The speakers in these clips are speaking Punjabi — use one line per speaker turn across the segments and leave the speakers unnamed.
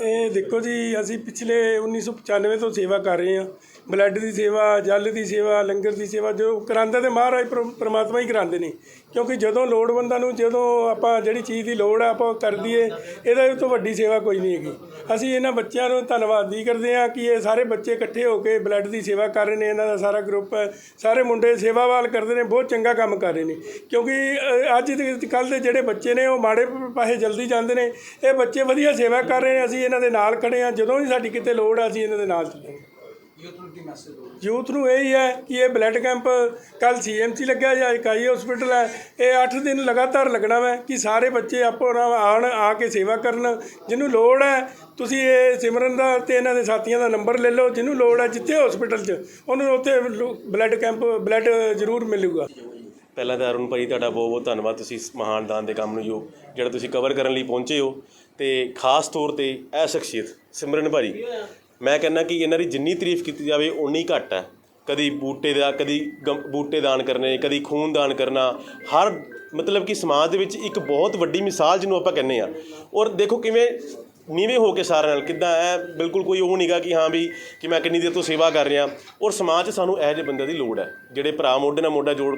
ਇਹ ਦੇਖੋ ਜੀ ਅਸੀਂ ਪਿਛਲੇ 1995 ਤੋਂ ਸੇਵਾ ਕਰ ਰਹੇ ਹਾਂ। ਬਲੱਡ ਦੀ ਸੇਵਾ, ਜਲ ਦੀ ਸੇਵਾ, ਲੰਗਰ ਦੀ ਸੇਵਾ ਜੋ ਕਰਾਉਂਦੇ ਤੇ ਮਹਾਰਾਜ ਪ੍ਰ- ਪ੍ਰਮਾਤਮਾ ਹੀ ਕਰਾਉਂਦੇ ਨੇ। ਕਿਉਂਕਿ ਜਦੋਂ ਲੋੜਵੰਦਾਂ ਨੂੰ, ਜਦੋਂ ਆਪਾਂ ਜਿਹੜੀ ਚੀਜ਼ ਦੀ ਲੋੜ ਆ, ਆਪਾਂ ਉਹ ਕਰ ਦਈਏ, ਇਹਦੇ ਤੋਂ ਵੱਡੀ ਸੇਵਾ ਕੋਈ ਨਹੀਂ ਹੈਗੀ। ਅਸੀਂ ਇਹਨਾਂ ਬੱਚਿਆਂ ਨੂੰ ਧੰਨਵਾਦੀ ਕਰਦੇ ਹਾਂ ਕਿ ਇਹ ਸਾਰੇ ਬੱਚੇ ਇਕੱਠੇ ਹੋ ਕੇ ਬਲੱਡ ਦੀ ਸੇਵਾ ਕਰ ਰਹੇ ਨੇ, ਇਹਨਾਂ ਦਾ ਸਾਰਾ ਗਰੁੱਪ, ਸਾਰੇ ਮੁੰਡੇ ਸੇਵਾਵਾਲ ਕਰਦੇ ਨੇ, ਬਹੁਤ ਚੰਗਾ ਕੰਮ ਕਰ ਰਹੇ ਨੇ। ਕਿਉਂਕਿ ਅੱਜ ਦੇ ਕੱਲ ਦੇ ਜਿਹੜੇ ਬੱਚੇ ਨੇ, ਉਹ ਮਾੜੇ ਪਾਸੇ ਜਲਦੀ ਜਾਂਦੇ ਨੇ। ਇਹ ਬੱਚੇ ਵਧੀਆ ਸੇਵਾ ਕਰ ਰਹੇ ਨੇ, ਅਸੀਂ ਇਹਨਾਂ ਦੇ ਨਾਲ ਖੜੇ ਹਾਂ, ਜਦੋਂ ਵੀ ਸਾਡੀ ਕਿਤੇ ਲੋੜ ਆ, ਅਸੀਂ ਇਹਨਾਂ ਦੇ ਨਾਲ ਚੱਲਾਂਗੇ।
ਯੂਥ ਨੂੰ ਕੀ ਮੈਸੇਜ ਦੋ
ਯੂਥ ਨੂੰ ਇਹ ਹੀ ਹੈ ਕਿ ਇਹ ਬਲੱਡ ਕੈਂਪ ਕੱਲ ਸੀਐਮਸੀ ਲੱਗਿਆ ਜਾਂ ਇਕਾਈ ਹਸਪੀਟਲ ਹੈ। ਇਹ 8 ਦਿਨ ਲਗਾਤਾਰ ਲੱਗਣਾ ਹੈ ਕਿ ਸਾਰੇ ਬੱਚੇ ਆਪੋ ਨਾਲ ਆਣ ਆ ਕੇ ਸੇਵਾ ਕਰਨ। ਜਿਹਨੂੰ ਲੋੜ ਹੈ ਤੁਸੀਂ ਇਹ ਸਿਮਰਨ ਦਾ ਤੇ ਇਹਨਾਂ ਦੇ ਸਾਥੀਆਂ ਦਾ ਨੰਬਰ ਲੈ ਲਓ। ਜਿਹਨੂੰ ਲੋੜ ਹੈ ਜਿੱਥੇ ਹਸਪੀਟਲ 'ਚ ਉਹਨੂੰ ਉੱਥੇ ਬਲੱਡ ਕੈਂਪ ਬਲੱਡ ਜ਼ਰੂਰ ਮਿਲੂਗਾ।
ਪਹਿਲਾਂ ਤਾਂ ਅਰੁਣ ਭਾਈ ਤੁਹਾਡਾ ਬਹੁਤ ਬਹੁਤ ਧੰਨਵਾਦ। ਤੁਸੀਂ ਇਸ ਮਹਾਨ ਦਾਨ ਦੇ ਕੰਮ ਨੂੰ ਜੋ ਜਿਹੜਾ ਤੁਸੀਂ ਕਵਰ ਕਰਨ ਲਈ ਪਹੁੰਚੇ ਹੋ। ਤੇ ਖਾਸ ਤੌਰ ਤੇ ਇਹ ਸ਼ਖਸੀਅਤ ਸਿਮਰਨ ਭਾਰੀ ਮੈਂ ਕਹਿੰਦਾ ਕਿ ਇਹਨਾਂ ਦੀ ਜਿੰਨੀ ਤਾਰੀਫ ਕੀਤੀ ਜਾਵੇ ਉਨੀ ਘੱਟ ਹੈ। ਕਦੀ ਬੂਟੇ ਦਾ, ਕਦੀ ਗਮ- ਬੂਟੇ ਦਾਨ ਕਰਨੇ, ਕਦੀ ਖੂਨ ਦਾਨ ਕਰਨਾ। ਹਰ ਮਤਲਬ ਕਿ ਸਮਾਜ ਦੇ ਵਿੱਚ ਇੱਕ ਬਹੁਤ ਵੱਡੀ ਮਿਸਾਲ ਜਿਹਨੂੰ ਆਪਾਂ ਕਹਿੰਦੇ ਆ ਔਰ ਦੇਖੋ ਕਿਵੇਂ ਨੀਵੇਂ ਹੋ ਕੇ ਸਾਰਿਆਂ ਨਾਲ, ਕਿੱਦਾਂ ਐ, ਬਿਲਕੁਲ ਕੋਈ ਉਹ ਨਹੀਂਗਾ ਕਿ ਹਾਂ ਵੀ, ਕਿ ਮੈਂ ਕਿੰਨੀ ਦੇਰ ਤੋਂ ਸੇਵਾ ਕਰ ਰਿਹਾ। ਔਰ ਸਮਾਜ 'ਚ ਸਾਨੂੰ ਇਹੋ ਜਿਹੇ ਬੰਦੇ ਦੀ ਲੋੜ ਹੈ ਜਿਹੜੇ ਭਰਾ ਮੋਢੇ ਨਾਲ ਮੋਢਾ ਜੋੜ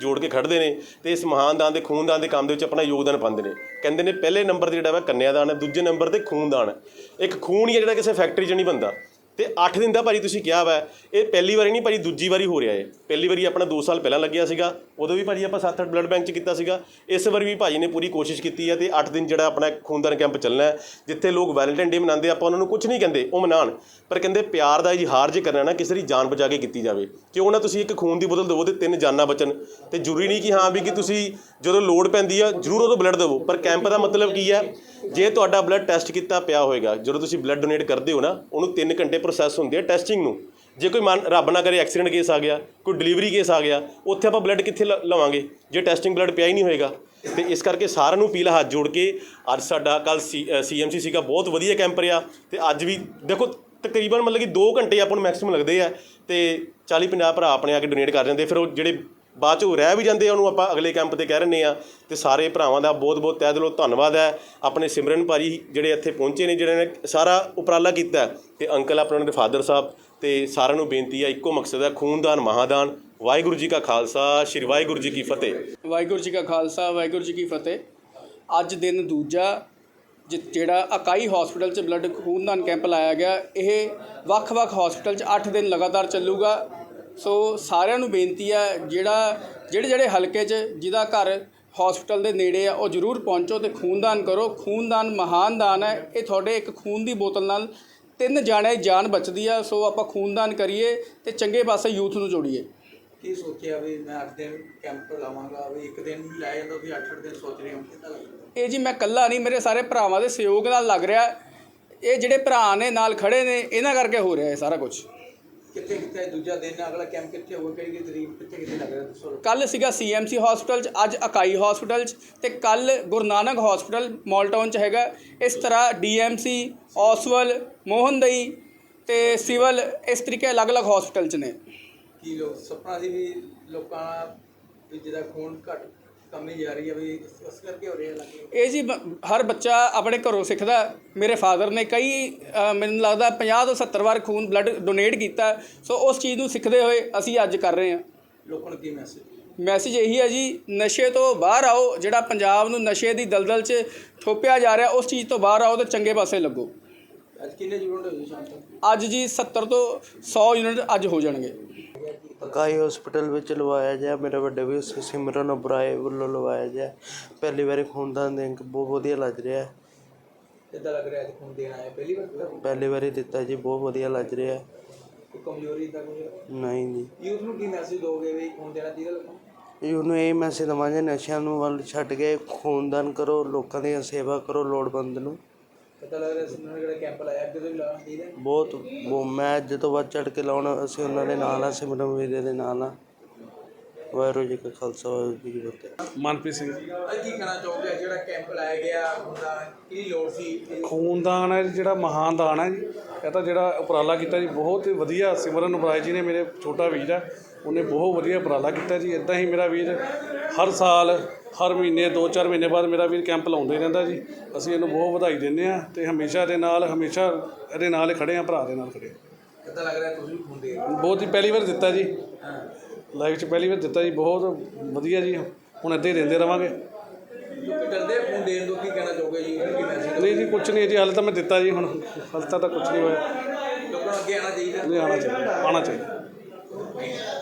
ਜੋੜ ਕੇ ਖੜਦੇ ਨੇ ਤੇ ਇਸ ਮਹਾਨ ਦਾਨ ਦੇ, ਖੂਨਦਾਨ ਦੇ ਕੰਮ ਦੇ ਵਿੱਚ ਆਪਣਾ ਯੋਗਦਾਨ ਪਾਉਂਦੇ ਨੇ। ਕਹਿੰਦੇ ਨੇ ਪਹਿਲੇ ਨੰਬਰ ਤੇ ਜਿਹੜਾ ਵਾ ਕੰਨਿਆਦਾਨ ਹੈ ਦੂਜੇ ਨੰਬਰ ਤੇ ਖੂਨਦਾਨ ਹੈ ਇੱਕ ਖੂਨ ਹੀ ਹੈ ਜਿਹੜਾ ਕਿਸੇ ਫੈਕਟਰੀ 'ਚ ਨਹੀਂ ਬਣਦਾ। ਤੇ 8 ਦਿਨ ਦਾ ਭਾਜੀ ਤੁਸੀਂ ਕਿਹਾ ਵਾ, ਇਹ ਪਹਿਲੀ ਵਾਰੀ ਨਹੀਂ ਭਾਜੀ, ਦੂਜੀ ਵਾਰੀ ਹੋ ਰਿਹਾ ਹੈ ਪਹਿਲੀ ਵਾਰੀ ਆਪਣਾ 2 ਸਾਲ ਪਹਿਲਾਂ ਲੱਗਿਆ ਸੀਗਾ, ਉਦੋਂ ਵੀ ਭਾਜੀ ਆਪਾਂ 7-8 ਬਲੱਡ ਬੈਂਕ 'ਚ ਕੀਤਾ ਸੀਗਾ। ਇਸ ਵਾਰੀ ਵੀ ਭਾਜੀ ਨੇ ਪੂਰੀ ਕੋਸ਼ਿਸ਼ ਕੀਤੀ ਹੈ ਤੇ 8 ਦਿਨ ਜਿਹੜਾ ਆਪਣਾ ਖੂਨਦਾਨ ਕੈਂਪ ਚੱਲਣਾ ਹੈ, ਜਿੱਥੇ ਲੋਕ ਵੈਲੈਂਟਾਈਨ ਡੇ ਮਨਾਉਂਦੇ, ਆਪਾਂ ਉਹਨਾਂ ਨੂੰ ਕੁਝ ਨਹੀਂ ਕਹਿੰਦੇ, ਉਹ ਮਨਾਉਣ। ਪਰ ਕਹਿੰਦੇ ਪਿਆਰ ਦਾ ਇਜ਼ਹਾਰ ਜੇ ਕਰਨਾ ਨਾ, ਕਿਸੇ ਦੀ ਜਾਨ ਬਚਾ ਕੇ ਕੀਤੀ ਜਾਵੇ। ਕਿਉਂ ਨਾ ਤੁਸੀਂ ਇੱਕ ਖੂਨ ਦੀ ਬੋਤਲ ਦਿਵੋ ਤੇ ਤਿੰਨ ਜਾਨਾਂ ਬਚਣ। ਤੇ ਜ਼ਰੂਰੀ ਨਹੀਂ ਕਿ ਹਾਂ ਵੀ ਕਿ ਤੁਸੀਂ ਜਦੋਂ ਲੋੜ ਪੈਂਦੀ ਆ, ਜ਼ਰੂਰ ਉਦੋਂ ਬਲੱਡ ਦਿਵੋ। ਪਰ ਕੈਂਪ ਦਾ ਮਤਲਬ ਕੀ ਹੈ ਜੇ ਤੁਹਾਡਾ ਬਲੱਡ ਟੈਸਟ ਕੀਤਾ ਪਿਆ ਹੋਏਗਾ, ਜਦੋਂ ਤੁਸੀਂ ਬਲੱਡ ਡੋਨੇਟ ਕਰਦੇ ਹੋ ਨਾ, ਉਹਨੂੰ 3 ਘੰਟੇ ਪ੍ਰੋਸੈਸ ਹੁੰਦੀ ਹੈ ਟੈਸਟਿੰਗ ਨੂੰ। ਜੇ ਕੋਈ ਮਨ, ਰੱਬ ਨਾ ਕਰੇ ਐਕਸੀਡੈਂਟ ਕੇਸ ਆ ਗਿਆ, ਕੋਈ ਡਿਲੀਵਰੀ ਕੇਸ ਆ ਗਿਆ, ਉੱਥੇ ਆਪਾਂ ਬਲੱਡ ਕਿੱਥੇ ਲ- ਲਵਾਂਗੇ? ਜੇ ਟੈਸਟਿੰਗ ਬਲੱਡ ਪਿਆ ਹੀ ਨਹੀਂ ਹੋਏਗਾ। ਤੇ ਇਸ ਕਰਕੇ ਸਾਰਿਆਂ ਨੂੰ ਅਪੀਲ ਹੱਥ ਜੋੜ ਕੇ, ਅੱਜ ਸਾਡਾ ਕੱਲ ਸੀਐਮਸੀ ਸੀਗਾ, ਬਹੁਤ ਵਧੀਆ ਕੈਂਪ ਰਿਹਾ। ਤੇ ਅੱਜ ਵੀ ਦੇਖੋ, ਤਕਰੀਬਨ ਮਤਲਬ ਕਿ 2 ਘੰਟੇ ਆਪਾਂ ਨੂੰ ਮੈਕਸਿਮਮ ਲੱਗਦੇ ਆ। ਤੇ 40 50 ਭਰਾ ਆਪਣੇ ਆ ਕੇ ਡੋਨੇਟ ਕਰ ਜਾਂਦੇ ਫਿਰ ਉਹ ਜਿਹੜੇ ਬਾਅਦ ਚ ਉਹ ਰਹਿ ਵੀ ਜਾਂਦੇ ਆ, ਉਹਨੂੰ ਆਪਾਂ ਅਗਲੇ ਕੈਂਪ ਤੇ ਕਹਿ ਰਹੇ ਆ। ਤੇ ਸਾਰੇ ਭਰਾਵਾਂ ਦਾ ਬਹੁਤ ਬਹੁਤ ਤਹਿ ਦਿਲੋਂ ਧੰਨਵਾਦ ਹੈ। ਆਪਣੇ ਸਿਮਰਨ ਭਾਜੀ ਜਿਹੜੇ ਇੱਥੇ ਪਹੁੰਚੇ ਨੇ, ਜਿਹੜੇ ਨੇ ਸਾਰਾ ਉਪਰਾਲਾ ਕੀਤਾ ਹੈ। ਤੇ ਅੰਕਲ ਆਪਣੇ ਉਹਨਾਂ ਦੇ ਫਾਦਰ ਸਾਹਿਬ, ਤੇ ਸਾਰਿਆਂ ਨੂੰ ਬੇਨਤੀ ਹੈ, ਇੱਕੋ ਮਕਸਦ ਹੈ, ਖੂਨਦਾਨ, ਮਹਾਦਾਨ। ਵਾਹਿਗੁਰੂ ਜੀ ਕਾ ਖਾਲਸਾ, ਸ਼੍ਰੀ ਵਾਹਿਗੁਰੂ ਜੀ ਕੀ ਫਤਿਹ।
ਵਾਹਿਗੁਰੂ ਜੀ ਕਾ ਖਾਲਸਾ, ਵਾਹਿਗੁਰੂ ਜੀ ਕੀ ਫਤਿਹ। ਅੱਜ ਦਿਨ ਦੂਜਾ, ਜਿ- ਜਿਹੜਾ ਇਕਾਈ ਹਸਪੀਟਲ 'ਚ ਬਲੱਡ ਖੂਨਦਾਨ ਕੈਂਪ ਲਾਇਆ ਗਿਆ, ਇਹ ਵੱਖ-ਵੱਖ ਹਸਪੀਟਲ 'ਚ 8 ਦਿਨ ਲਗਾਤਾਰ ਚੱਲੂਗਾ। ਸੋ ਸਾਰਿਆਂ ਨੂੰ ਬੇਨਤੀ ਹੈ ਜਿਹੜਾ ਜਿਹੜੇ ਜਿਹੜੇ ਹਲਕੇ 'ਚ ਜਿਹਦਾ ਘਰ ਹਸਪੀਟਲ ਦੇ ਨੇੜੇ ਆ ਉਹ ਜ਼ਰੂਰ ਪਹੁੰਚੋ ਤੇ ਖੂਨਦਾਨ ਕਰੋ। ਖੂਨਦਾਨ ਮਹਾਨ ਦਾਨ ਹੈ। ਇਹ ਤੁਹਾਡੇ ਇੱਕ ਖੂਨ ਦੀ ਬੋਤਲ ਨਾਲ ਤਿੰਨ ਜਾਣੇ ਦੀ ਜਾਨ ਬਚਦੀ ਆ ਸੋ ਆਪਾਂ ਖੂਨਦਾਨ ਕਰੀਏ ਤੇ ਚੰਗੇ ਪਾਸੇ ਯੂਥ ਨੂੰ ਜੋੜੀਏ।
ਕੀ ਸੋਚਿਆ ਵੀ ਮੈਂ 8 ਦਿਨ ਕੈਂਪ ਲਾਵਾਂਗਾ ਵੀ ਇੱਕ ਦਿਨ ਹੀ ਲੈ ਜਾਂਦਾ ਵੀ 8-8 ਦਿਨ ਸੋਚ ਰਹੇ ਹਾਂ? ਕਿੱਦਾਂ ਲੱਗਦਾ
ਇਹ ਜੀ ਮੈਂ ਇਕੱਲਾ ਨਹੀਂ ਮੇਰੇ ਸਾਰੇ ਭਰਾਵਾਂ ਦੇ ਸਹਿਯੋਗ ਨਾਲ ਲੱਗ ਰਿਹਾ। ਇਹ ਜਿਹੜੇ ਭਰਾ ਨੇ ਨਾਲ ਖੜੇ ਨੇ ਇਹਨਾਂ ਕਰਕੇ ਹੋ ਰਿਹਾ ਇਹ ਸਾਰਾ ਕੁਝ
ਕਿੱਥੇ ਕਿੱਥੇ ਦੂਜਾ ਦਿਨ ਅਗਲਾ ਕੈਂਪ ਕਿੱਥੇ ਹੋਊਗਾ ਕਿਹੜੀ ਕਿਹੜੀ ਤਰੀਕ ਕਿੱਥੇ ਕਿੱਥੇ ਲੱਗ ਰਿਹਾ ਦੱਸੋ
ਕੱਲ ਸੀਗਾ ਸੀਐਮਸੀ ਹਸਪੀਟਲ 'ਚ ਅੱਜ ਅਕਾਈ ਹਸਪੀਟਲ 'ਚ ਤੇ ਕੱਲ Guru Nanak hospital mall town 'ਚ ਹੈਗਾ। ਇਸ ਤਰ੍ਹਾਂ ਡੀਐਮਸੀ ਔਸਵਲ ਮੋਹਨਦਈ ਤੇ ਸਿਵਲ ਇਸ ਤਰੀਕੇ ਅਲੱਗ-ਅਲੱਗ ਹਸਪੀਟਲ 'ਚ ਨੇ।
ਕੀ ਲੋਕ ਸੁਪਨਾ ਸੀ ਵੀ ਲੋਕਾਂ ਵੀ ਜਿਹਦਾ ਖੂਨ ਘਟ ਕਮੀ ਜਾ ਰਹੀ ਹੈ ਵੀ ਇਸ ਇਸ ਕਰਕੇ ਹੋ ਰਿਹਾ ਲੱਗੇ
ਇਹ ਜੀ ਬ- ਹਰ ਬੱਚਾ ਆਪਣੇ ਘਰੋਂ ਸਿੱਖਦਾ। ਮੇਰੇ ਫਾਦਰ ਨੇ ਕਈ ਅ, ਮੈਨੂੰ ਲੱਗਦਾ 50 ਤੋਂ 70 ਵਾਰ ਖੂਨ ਬਲੱਡ ਡੋਨੇਟ ਕੀਤਾ। ਸੋ ਉਸ ਚੀਜ਼ ਨੂੰ ਸਿੱਖਦੇ ਹੋਏ ਅਸੀਂ ਅੱਜ ਕਰ ਰਹੇ ਹਾਂ।
ਲੋਕਾਂ ਨੂੰ ਕੀ ਮੈਸੇਜ
ਮੈਸੇਜ ਇਹੀ ਹੈ ਜੀ ਨਸ਼ੇ ਤੋਂ ਬਾਹਰ ਆਓ। ਜਿਹੜਾ ਪੰਜਾਬ ਨੂੰ ਨਸ਼ੇ ਦੀ ਦਲਦਲ 'ਚ ਥੋਪਿਆ ਜਾ ਰਿਹਾ ਉਸ ਚੀਜ਼ ਤੋਂ ਬਾਹਰ ਆਓ ਤੇ ਚੰਗੇ ਪਾਸੇ ਲੱਗੋ।
ਅੱਜ ਕਿੰਨੇ ਯੂਨਿਟ ਹੋਏ ਸ਼ਾਮ ਤੱਕ?
ਅੱਜ ਜੀ 70 ਤੋਂ 100 ਯੂਨਿਟ ਅੱਜ ਹੋ ਜਾਣਗੇ।
ਅਕਾਈ ਹਸਪੀਟਲ ਵਿੱਚ ਲਵਾਇਆ ਜਾ ਮੇਰੇ ਵੱਡੇ ਵੀ ਸ- ਸਿਮਰਨ ਉਬਰਾਏ ਵੱਲੋਂ ਲਵਾਇਆ ਜਾ ਪਹਿਲੀ ਵਾਰੀ ਖੂਨਦਾਨ ਦੇਣ ਕੇ ਬਹੁਤ ਵਧੀਆ ਲੱਗ ਰਿਹਾ ਹੈ।
ਕਿੱਦਾਂ ਲੱਗ ਰਿਹਾ ਅੱਜ ਖੂਨ ਦੇਣ ਆਇਆ ਪਹਿਲੀ ਵਾਰ ਦਿੱਤਾ?
ਪਹਿਲੀ ਵਾਰੀ ਦਿੱਤਾ ਜੀ ਬਹੁਤ ਵਧੀਆ ਲੱਗ ਰਿਹਾ ਹੈ।
ਕੋਈ ਕਮਜ਼ੋਰੀ ਦਾ ਕੋਈ
ਨਹੀਂ ਜੀ
ਯੂਥ ਨੂੰ ਕੀ ਮੈਸੇਜ ਦੋਗੇ ਵੀ ਖੂਨ ਦੇਣਾ ਚਾਹੀਦਾ ਲੋਕਾਂ ਨੂੰ
ਇਹ ਉਹਨੂੰ ਇਹ ਮੈਸੇਜ ਦਵਾਂਗੇ ਨਸ਼ਿਆਂ ਨੂੰ ਵੱਲ ਛੱਡ ਕੇ ਖੂਨਦਾਨ ਕਰੋ ਲੋਕਾਂ ਦੀ ਸੇਵਾ ਕਰੋ ਲੋੜਵੰਦ ਨੂੰ
ਪਤਾ ਲੱਗ ਰਿਹਾ ਸਿਮਰਨ ਨੇ ਜਿਹੜਾ ਕੈਂਪ ਲਾਇਆ ਅੱਗੇ ਤੋਂ ਵੀ ਲਾਉਣਾ ਚਾਹੀਦਾ
ਬਹੁਤ ਬਹੁਤ ਮੈਂ ਅੱਜ ਤੋਂ ਵੱਧ ਚੜ ਕੇ ਲਾਉਣਾ ਅਸੀਂ ਉਹਨਾਂ ਦੇ ਨਾਲ ਆ ਸਿਮਰਨ ਵੀਰੇ ਦੇ ਨਾਲ ਆ ਵਾਹਿਗੁਰੂ ਜੀ ਕਾ ਖਾਲਸਾ ਵਾਹਿਗੁਰੂ ਜੀ ਕੀ ਫਤਿਹ।
ਮਨਪ੍ਰੀਤ ਸਿੰਘ
ਅੱਜ ਕੀ ਕਹਿਣਾ ਚਾਹੋਗੇ? ਜਿਹੜਾ ਕੈਂਪ ਲਾਇਆ ਗਿਆ ਉਹਦਾ ਕੀ ਲੋੜ ਸੀ? ਇਹ
ਖੂਨਦਾਨ ਹੈ ਜਿਹੜਾ ਮਹਾਨ ਦਾਨ ਹੈ ਜੀ। ਇਹ ਤਾਂ ਜਿਹੜਾ ਉਪਰਾਲਾ ਕੀਤਾ ਜੀ ਬਹੁਤ ਹੀ ਵਧੀਆ ਸਿਮਰਨ ਉਪਰਾਏ ਜੀ ਨੇ ਮੇਰੇ ਛੋਟਾ ਵੀਰ ਹੈ। ਉਹਨੇ ਬਹੁਤ ਵਧੀਆ ਉਪਰਾਲਾ ਕੀਤਾ ਜੀ। ਇਦਾਂ ਹੀ ਮੇਰਾ ਵੀਰ ਹਰ ਸਾਲ ਹਰ ਮਹੀਨੇ 2-4 ਮਹੀਨੇ ਬਾਅਦ ਮੇਰਾ ਵੀਰ ਕੈਂਪ ਲਾਉਂਦਾ ਹੀ ਰਹਿੰਦਾ ਜੀ। ਅਸੀਂ ਇਹਨੂੰ ਬਹੁਤ ਵਧਾਈ ਦਿੰਦੇ ਆ ਤੇ ਹਮੇਸ਼ਾ ਦੇ ਨਾਲ ਹਮੇਸ਼ਾ ਇਹਦੇ ਨਾਲ ਖੜੇ ਆ ਭਰਾ ਦੇ ਨਾਲ ਖੜੇ
ਕਿੱਦਾਂ ਲੱਗ ਰਿਹਾ ਤੁਸੀਂ ਖੂਨ ਦੇ?
ਬਹੁਤ ਹੀ ਪਹਿਲੀ ਵਾਰ ਦਿੱਤਾ ਜੀ।
ਹਾਂ।
ਲਾਈਫ 'ਚ ਪਹਿਲੀ ਵਾਰ ਦਿੱਤਾ ਜੀ ਬਹੁਤ ਵਧੀਆ ਜੀ। ਹੁਣ ਇੱਦਾਂ ਹੀ ਦਿੰਦੇ ਰਵਾਂਗੇ।
ਲੋਕੀ ਡਰਦੇ ਆ ਖੂਨ ਦੇਣ ਤੋਂ ਕੀ ਕਹਿਣਾ ਚਾਹੋਗੇ ਜੀ? ਕੀ ਮੈਸੇਜ
ਨਹੀਂ ਜੀ ਕੁਝ ਨਹੀਂ ਜੀ ਹਾਲੇ ਤਾਂ ਮੈਂ ਦਿੱਤਾ ਜੀ ਹੁਣ ਹਾਲੇ ਤਾਂ ਕੁਝ ਨਹੀਂ ਹੋਇਆ।
ਲੋਕਾਂ ਅੱਗੇ ਆਉਣਾ ਚਾਹੀਦਾ।
ਨਹੀਂ ਆਉਣਾ ਚਾਹੀਦਾ ਆਉਣਾ ਚਾਹੀਦਾ।